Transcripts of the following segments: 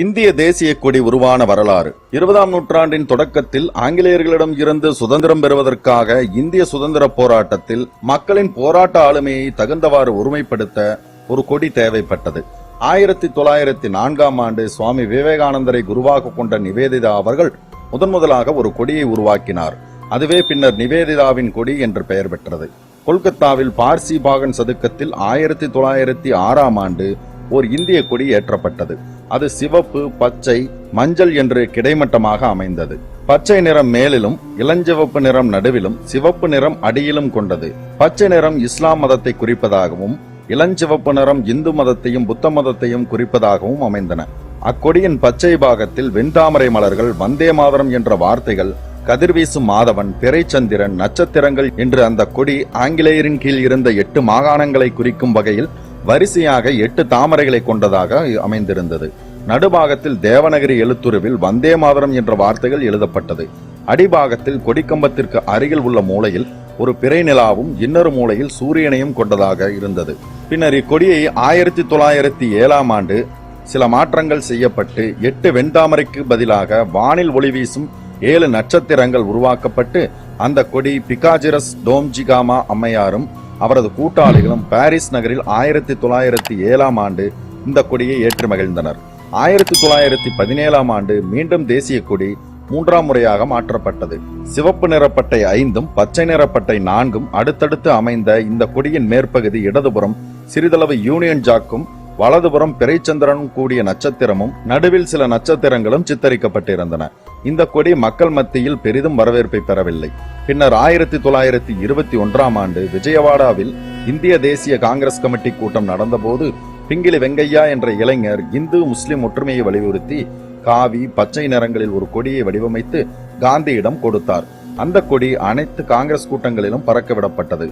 இந்திய தேசிய கொடி உருவான வரலாறு. இருபதாம் நூற்றாண்டின் தொடக்கத்தில் ஆங்கிலேயர்களிடம் இருந்து சுதந்திரம் பெறுவதற்காக இந்திய சுதந்திர போராட்டத்தில் மக்களின் போராட்ட ஆளுமையை தகுந்தவாறு ஒருமைப்படுத்த ஒரு கொடி தேவைப்பட்டது. ஆயிரத்தி தொள்ளாயிரத்தி நான்காம் ஆண்டு சுவாமி விவேகானந்தரை குருவாக கொண்ட நிவேதிதா அவர்கள் முதன் முதலாக ஒரு கொடியை உருவாக்கினார். அதுவே பின்னர் நிவேதிதாவின் கொடி என்று பெயர் பெற்றது. கொல்கத்தாவில் பார்சி பாகன் சதுக்கத்தில் ஆயிரத்தி தொள்ளாயிரத்தி ஆறாம் ஆண்டு ஓர் இந்திய கொடி ஏற்றப்பட்டது. அது சிவப்பு பச்சை மஞ்சள் என்று கிடைமட்டமாக அமைந்தது. பச்சை நிறம் மேலிலும் இளஞ்சிவப்பு நிறம் நடுவிலும் சிவப்பு நிறம் அடியிலும் கொண்டது. பச்சை நிறம் இஸ்லாம் மதத்தை குறிப்பதாகவும் இளஞ்சிவப்பு நிறம் இந்து மதத்தையும் புத்த மதத்தையும் குறிப்பதாகவும் அமைந்தன. அக்கொடியின் பச்சை பாகத்தில் வெண்தாமரை மலர்கள் வந்தே மாதரம் என்ற வார்த்தைகள் கதிர்வீசும் மாதவன் பிறைச்சந்திரன் நட்சத்திரங்கள் என்று அந்த கொடி ஆங்கிலேயரின் கீழ் இருந்த எட்டு மாகாணங்களை குறிக்கும் வகையில் வரிசையாக எட்டு தாமரைகளை கொண்டதாக அமைந்திருந்தது. நடுபாகத்தில் தேவநகரி எழுத்துருவில் வந்தே மாதரம் என்ற வார்த்தைகள் எழுதப்பட்டது. அடிபாகத்தில் கொடிக்கம்பத்திற்கு அருகில் உள்ள மூலையில் ஒரு பிறை நிலாவும் இன்னொரு மூலையில் சூரியனையும் கொண்டதாக இருந்தது. பின்னர் இக்கொடியை ஆயிரத்தி தொள்ளாயிரத்தி ஏழாம் ஆண்டு சில மாற்றங்கள் செய்யப்பட்டு எட்டு வெண்தாமரைக்கு பதிலாக வானில் ஒளி வீசும் ஏழு நட்சத்திரங்கள் உருவாக்கப்பட்டு அந்த கொடி பிகாஜிரஸ் டோம்ஜிகாமா அம்மையாரும் அவரது கூட்டாளிகளும் பாரிஸ் நகரில் ஆயிரத்தி தொள்ளாயிரத்தி ஏழாம் ஆண்டு இந்த கொடியை ஏற்று மகிழ்ந்தனர். ஆயிரத்தி தொள்ளாயிரத்தி பதினேழாம் ஆண்டு மீண்டும் தேசிய கொடி மூன்றாம் முறையாக மாற்றப்பட்டது. சிவப்பு நிறப்பட்டை ஐந்தும் பச்சை நிறப்பட்டை நான்கும் அடுத்தடுத்து அமைந்த இந்த கொடியின் மேற்பகுதி இடதுபுறம் சிறிதளவு யூனியன் ஜாக்கும் வலதுபுறம் பிறைச்சந்திரனும் கூடிய நட்சத்திரமும் நடுவில் சில நட்சத்திரங்களும் சித்தரிக்கப்பட்டிருந்தன. இந்த கொடி மக்கள் மத்தியில் பெரிதும் வரவேற்பை பெறவில்லை. பின்னர் ஆயிரத்தி தொள்ளாயிரத்தி இருபத்தி ஒன்றாம் ஆண்டு விஜயவாடாவில் இந்திய தேசிய காங்கிரஸ் கமிட்டி கூட்டம் நடந்தபோது பிங்கிலி வெங்கையா என்ற இளைஞர் இந்து முஸ்லிம் ஒற்றுமையை வலியுறுத்தி காவி பச்சை நிறங்களில் ஒரு கொடியை வடிவமைத்து காந்தியிடம் கொடுத்தார். அந்த கொடி அனைத்து காங்கிரஸ் கூட்டங்களிலும் பறக்க விடப்பட்டது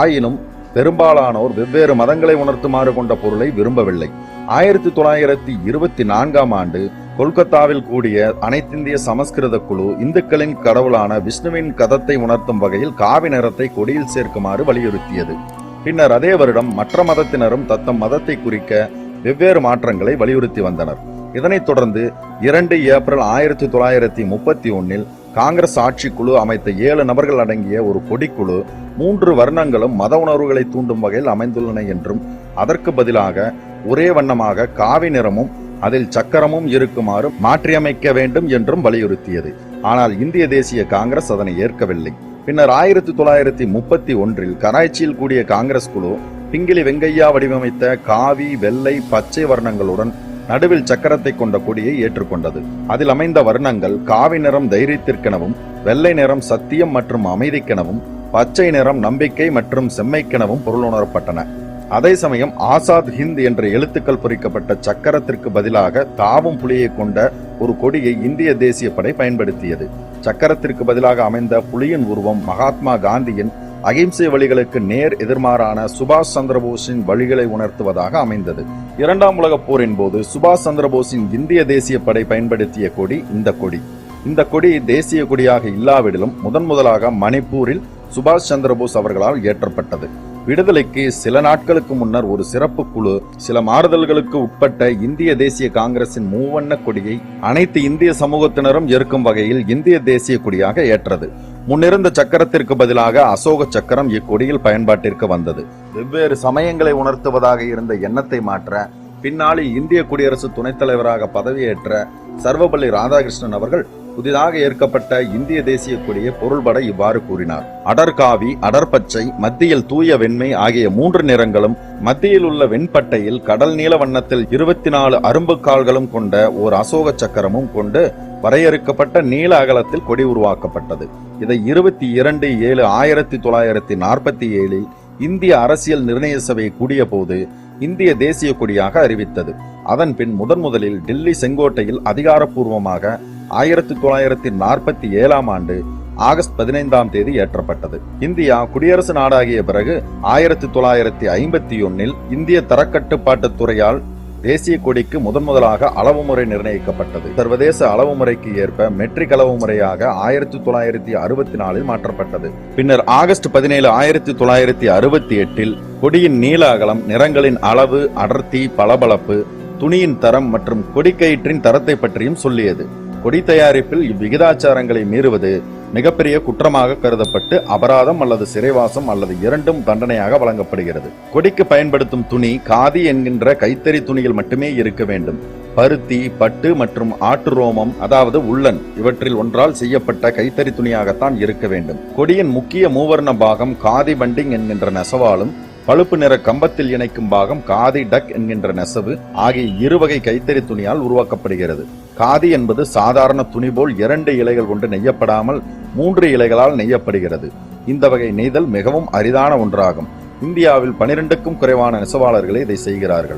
ஆயினும் பெரும்பாலானோர் வெவ்வேறு மதங்களை உணர்த்துமாறு கொண்ட பொருளை விரும்பவில்லை. ஆயிரத்தி தொள்ளாயிரத்தி இருபத்தி நான்காம் ஆண்டு கொல்கத்தாவில் கூடிய அனைத்திந்திய சமஸ்கிருத குழு இந்துக்களின் கடவுளான விஷ்ணுவின் கதத்தை உணர்த்தும் வகையில் காவி நிறத்தை கொடியில் சேர்க்குமாறு வலியுறுத்தியது. பின்னர் அதே வருடம் மற்ற மதத்தினரும் தத்தம் மதத்தை குறிக்க வெவ்வேறு மாற்றங்களை வலியுறுத்தி வந்தனர். இதனைத் தொடர்ந்து இரண்டு ஏப்ரல் ஆயிரத்தி தொள்ளாயிரத்தி முப்பத்தி ஒன்னில் காங்கிரஸ் ஆட்சி குழு அமைத்த ஏழு நபர்கள் அடங்கிய ஒரு கொடிக்குழு மூன்று வர்ணங்களும் மத உணர்வுகளை தூண்டும் வகையில் அமைந்துள்ளன என்றும் அதற்கு பதிலாக ஒரே வண்ணமாக காவி நிறமும் அதில் சக்கரமும் இருக்குமாறு மாற்றியமைக்க வேண்டும் என்றும் வலியுறுத்தியது. ஆனால் இந்திய தேசிய காங்கிரஸ் அதனை ஏற்கவில்லை. பின்னர் ஆயிரத்தி தொள்ளாயிரத்தி முப்பத்தி ஒன்றில் கராச்சியில் கூடிய காங்கிரஸ் குழு பிங்கிலி வெங்கையா வடிவமைத்த காவி வெள்ளை பச்சை வர்ணங்களுடன் நடுவில் சக்கரத்தை கொண்ட கொடியை ஏற்றுக்கொண்டது. அதில் அமைந்த வர்ணங்கள் காவி நிறம் தைரியத்திற்கெனவும் வெள்ளை நிறம் சத்தியம் மற்றும் அமைதிக்கெனவும் பச்சை நிறம் நம்பிக்கை மற்றும் செம்மைக்கெனவும் பொருளுணரப்பட்டன. அதே சமயம் ஆசாத் ஹிந்த் என்ற எழுத்துக்கள் பொறிக்கப்பட்ட சக்கரத்திற்கு பதிலாக தாவும் புலியை கொண்ட ஒரு கொடியை இந்திய தேசிய படை பயன்படுத்தியது. சக்கரத்திற்கு பதிலாக அமைந்த புலியின் உருவம் மகாத்மா காந்தியின் அகிம்சை வழிகளுக்கு நேர் எதிர்மாறான சுபாஷ் சந்திரபோஸின் வழிகளை உணர்த்துவதாக அமைந்தது. இரண்டாம் உலகப் போரின் போது சுபாஷ் சந்திரபோஸின் இந்திய தேசிய படை பயன்படுத்திய கொடி இந்த கொடி. இந்த கொடி தேசிய கொடியாக இல்லாவிடிலும் முதன் முதலாக மணிப்பூரில் சுபாஷ் சந்திரபோஸ் அவர்களால் ஏற்றப்பட்டது விடுதலைக்கு சில நாட்களுக்கு முன்னர் ஒரு சிறப்பு குழு சில மாறுதல்களுக்கு உட்பட்ட இந்திய தேசிய காங்கிரசின் மூவண்ண கொடியை அனைத்து இந்திய சமூகத்தினரும் ஏற்கும் வகையில் இந்திய தேசிய கொடியாக ஏற்றது. முன்னிருந்த சக்கரத்திற்கு பதிலாக அசோக சக்கரம் இக்கொடியில் பயன்பாட்டிற்கு வந்தது. வெவ்வேறு சமயங்களை உணர்த்துவதாக இருந்த எண்ணத்தை மாற்ற பின்னாளில் இந்திய குடியரசு துணைத் தலைவராக பதவியேற்ற சர்வபள்ளி ராதாகிருஷ்ணன் அவர்கள் புதிதாக ஏற்கப்பட்ட இந்திய தேசிய கொடியை பொருள்பட இவ்வாறு கூறினார். அடர்காவி அடர்பச்சை மத்தியில் தூய வெண்மை ஆகிய மூன்று நிறங்களும் மத்தியில் உள்ள வெண்பட்டையில் கடல் நீல வண்ணத்தில் இருபத்தி நாலு அரும்பு கால்களும் கொண்ட ஓர் அசோக சக்கரமும் கொண்டு வரையறுக்கப்பட்ட நீல அகலத்தில் கொடி உருவாக்கப்பட்டது. இதை இருபத்தி இரண்டு ஏழு ஆயிரத்தி தொள்ளாயிரத்தி நாற்பத்தி ஏழில் இந்திய அரசியல் நிர்ணய சபை கூடிய போது இந்திய தேசிய கொடியாக அறிவித்தது. அதன் பின் முதன் முதலில் டெல்லி செங்கோட்டையில் அதிகாரப்பூர்வமாக ஆயிரத்தி தொள்ளாயிரத்தி நாற்பத்தி ஏழாம் ஆண்டு ஆகஸ்ட் பதினைந்தாம் தேதி ஏற்றப்பட்டது. இந்தியா குடியரசு நாடாகிய பிறகு ஆயிரத்தி தொள்ளாயிரத்தி ஐம்பத்தி ஒன்னில் இந்திய தரக்கட்டுப்பாட்டு துறையால் தேசிய கொடிக்கு முதன் முதலாக அளவு முறை நிர்ணயிக்கப்பட்டது. சர்வதேச அளவு முறைக்கு ஏற்ப மெட்ரிக் அளவு முறையாக ஆயிரத்தி தொள்ளாயிரத்தி அறுபத்தி நாலில் மாற்றப்பட்டது. பின்னர் ஆகஸ்ட் பதினேழு ஆயிரத்தி தொள்ளாயிரத்தி அறுபத்தி எட்டில் கொடியின் நீள அகலம் நிறங்களின் அளவு அடர்த்தி பளபளப்பு துணியின் தரம் மற்றும் கொடிக்கயிற்றின் தரத்தை பற்றியும் சொல்லியது. கொடி தயாரிப்பில் இவ்விகிதாச்சாரங்களை மீறுவது மிகப்பெரிய குற்றமாக கருதப்பட்டு அபராதம் அல்லது சிறைவாசம் அல்லது இரண்டும் தண்டனையாக வழங்கப்படுகிறது. கொடிக்கு பயன்படுத்தும் துணி காதி என்கின்ற கைத்தறி துணியில் மட்டுமே இருக்க வேண்டும். பருத்தி பட்டு மற்றும் ஆட்டு ரோமம் அதாவது உள்ளன் இவற்றில் ஒன்றால் செய்யப்பட்ட கைத்தறி துணியாகத்தான் இருக்க வேண்டும். கொடியின் முக்கிய மூவர்ண பாகம் காதி பண்டிங் என்கின்ற நெசவாலும் பழுப்பு நிற கம்பத்தில் இணைக்கும் பாகம் காதி டக் என்கின்ற நெசவு ஆகிய இருவகை கைத்தறி துணியால் உருவாக்கப்படுகிறது. காதி என்பது சாதாரண துணி போல் இரண்டு இலைகள் கொண்டு நெய்யப்படாமல் மூன்று இலைகளால் நெய்யப்படுகிறது. இந்த வகை நெய்தல் மிகவும் அரிதான ஒன்றாகும். இந்தியாவில் பனிரெண்டுக்கும் குறைவான நெசவாளர்களே இதை செய்கிறார்கள்.